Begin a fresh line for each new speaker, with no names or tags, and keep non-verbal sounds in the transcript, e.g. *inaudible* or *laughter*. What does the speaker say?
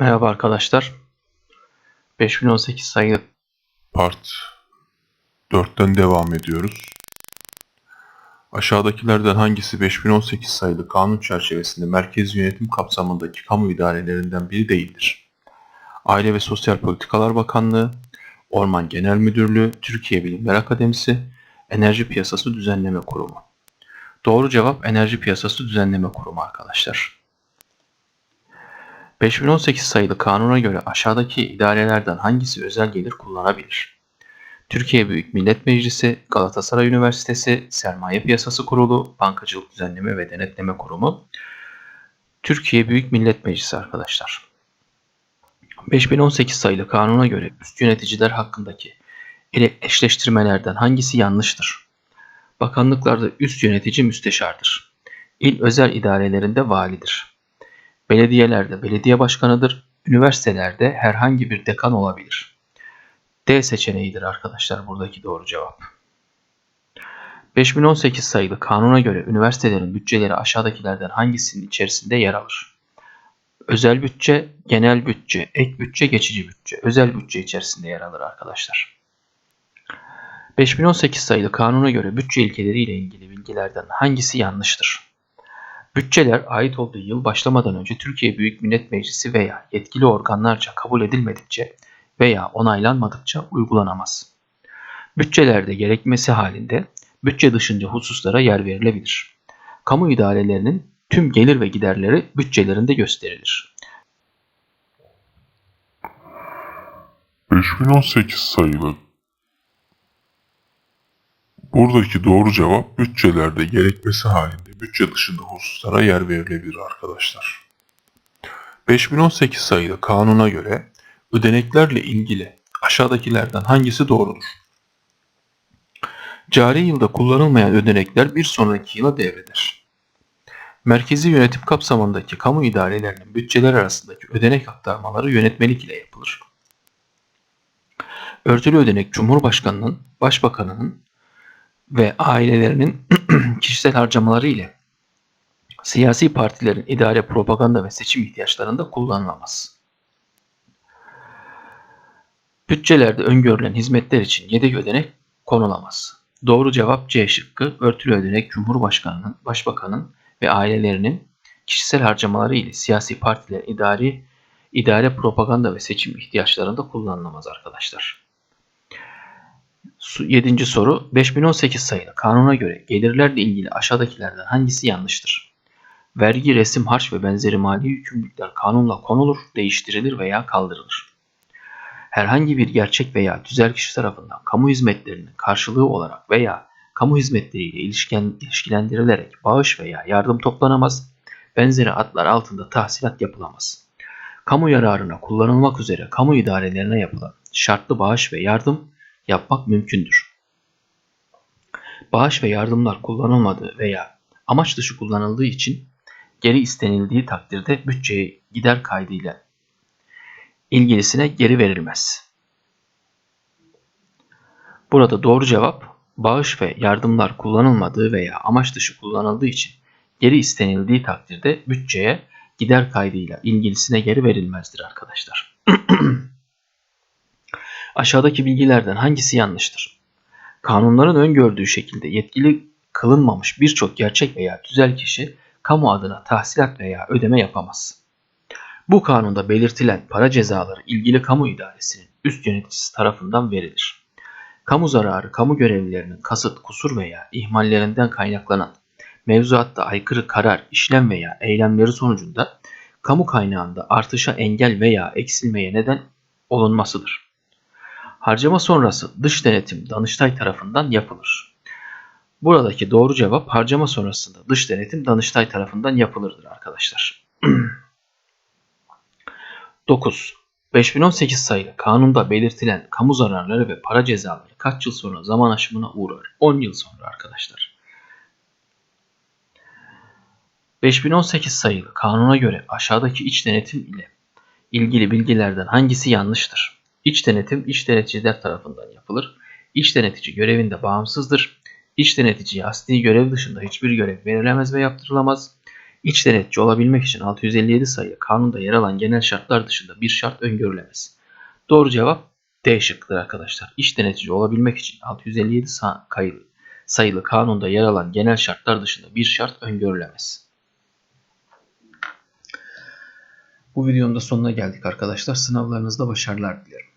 Merhaba arkadaşlar. 5018 sayılı
Part 4'ten devam ediyoruz. Aşağıdakilerden hangisi 5018 sayılı kanun çerçevesinde merkezi yönetim kapsamındaki kamu idarelerinden biri değildir? Aile ve Sosyal Politikalar Bakanlığı, Orman Genel Müdürlüğü, Türkiye Bilimler Akademisi, Enerji Piyasası Düzenleme Kurumu. Doğru cevap Enerji Piyasası Düzenleme Kurumu arkadaşlar. 5018 sayılı kanuna göre aşağıdaki idarelerden hangisi özel gelir kullanabilir? Türkiye Büyük Millet Meclisi, Galatasaray Üniversitesi, Sermaye Piyasası Kurulu, Bankacılık Düzenleme ve Denetleme Kurumu, Türkiye Büyük Millet Meclisi arkadaşlar. 5018 sayılı kanuna göre üst yöneticiler hakkındaki ele- eşleştirmelerden hangisi yanlıştır? Bakanlıklarda üst yönetici müsteşardır. İl özel idarelerinde validir. Belediyelerde belediye başkanıdır. Üniversitelerde herhangi bir dekan olabilir. D seçeneğidir arkadaşlar buradaki doğru cevap. 5018 sayılı kanuna göre üniversitelerin bütçeleri aşağıdakilerden hangisinin içerisinde yer alır? Özel bütçe, genel bütçe, ek bütçe, geçici bütçe. Özel bütçe içerisinde yer alır arkadaşlar. 5018 sayılı kanuna göre bütçe ilkeleriyle ilgili bilgilerden hangisi yanlıştır? Bütçeler ait olduğu yıl başlamadan önce Türkiye Büyük Millet Meclisi veya yetkili organlarca kabul edilmedikçe veya onaylanmadıkça uygulanamaz. Bütçelerde gerekmesi halinde bütçe dışınca hususlara yer verilebilir. Kamu idarelerinin tüm gelir ve giderleri bütçelerinde gösterilir. 5018 sayılı. Buradaki doğru cevap bütçelerde gerekmesi halinde bütçe dışında hususlara yer verilebilir arkadaşlar. 5018 sayılı kanuna göre ödeneklerle ilgili aşağıdakilerden hangisi doğrudur? Cari yılda kullanılmayan ödenekler bir sonraki yıla devredir. Merkezi yönetim kapsamındaki kamu idarelerinin bütçeler arasındaki ödenek aktarmaları yönetmelik ile yapılır. Örtülü ödenek Cumhurbaşkanının, Başbakanının ve ailelerinin *clears throat* kişisel harcamaları ile siyasi partilerin idare, propaganda ve seçim ihtiyaçlarında kullanılamaz. Bütçelerde öngörülen hizmetler için yedek ödenek konulamaz. Doğru cevap C şıkkı. Örtülü ödenek Cumhurbaşkanının, Başbakanın ve ailelerinin kişisel harcamaları ile siyasi partilerin idari, idare, propaganda ve seçim ihtiyaçlarında kullanılamaz arkadaşlar. 7. soru 5018 sayılı kanuna göre gelirlerle ilgili aşağıdakilerden hangisi yanlıştır? Vergi, resim, harç ve benzeri mali yükümlülükler kanunla konulur, değiştirilir veya kaldırılır. Herhangi bir gerçek veya tüzel kişi tarafından kamu hizmetlerinin karşılığı olarak veya kamu hizmetleriyle ilişken, ilişkilendirilerek bağış veya yardım toplanamaz, benzeri adlar altında tahsilat yapılamaz. Kamu yararına kullanılmak üzere kamu idarelerine yapılan şartlı bağış ve yardım yapmak mümkündür. Bağış ve yardımlar kullanılmadığı veya amaç dışı kullanıldığı için geri istenildiği takdirde bütçeye gider kaydıyla ilgilisine geri verilmez. Burada doğru cevap bağış ve yardımlar kullanılmadığı veya amaç dışı kullanıldığı için geri istenildiği takdirde bütçeye gider kaydıyla ilgilisine geri verilmezdir arkadaşlar. *clears throat* Aşağıdaki bilgilerden hangisi yanlıştır? Kanunların öngördüğü şekilde yetkili kılınmamış birçok gerçek veya tüzel kişi kamu adına tahsilat veya ödeme yapamaz. Bu kanunda belirtilen para cezaları ilgili kamu idaresinin üst yöneticisi tarafından verilir. Kamu zararı kamu görevlilerinin kasıt, kusur veya ihmallerinden kaynaklanan mevzuatta aykırı karar, işlem veya eylemleri sonucunda kamu kaynağında artışa engel veya eksilmeye neden olunmasıdır. Harcama sonrası dış denetim Danıştay tarafından yapılır. Buradaki doğru cevap harcama sonrasında dış denetim Danıştay tarafından yapılırdır arkadaşlar. *clears throat* 9. 5018 sayılı kanunda belirtilen kamu zararları ve para cezaları kaç yıl sonra zaman aşımına uğrar? 10 yıl sonra arkadaşlar. 5018 sayılı kanuna göre aşağıdaki iç denetim ile ilgili bilgilerden hangisi yanlıştır? İç denetim iç denetçiler tarafından yapılır. İç denetici görevinde bağımsızdır. İç deneticiye asli görev dışında hiçbir görev verilemez ve yaptırılamaz. İç denetçi olabilmek için 657 sayılı kanunda yer alan genel şartlar dışında bir şart öngörülemez. Doğru cevap D şıkkıdır arkadaşlar. İç denetçi olabilmek için 657 sa- kayılı, sayılı kanunda yer alan genel şartlar dışında bir şart öngörülemez. Bu videonun da sonuna geldik arkadaşlar. Sınavlarınızda başarılar dilerim.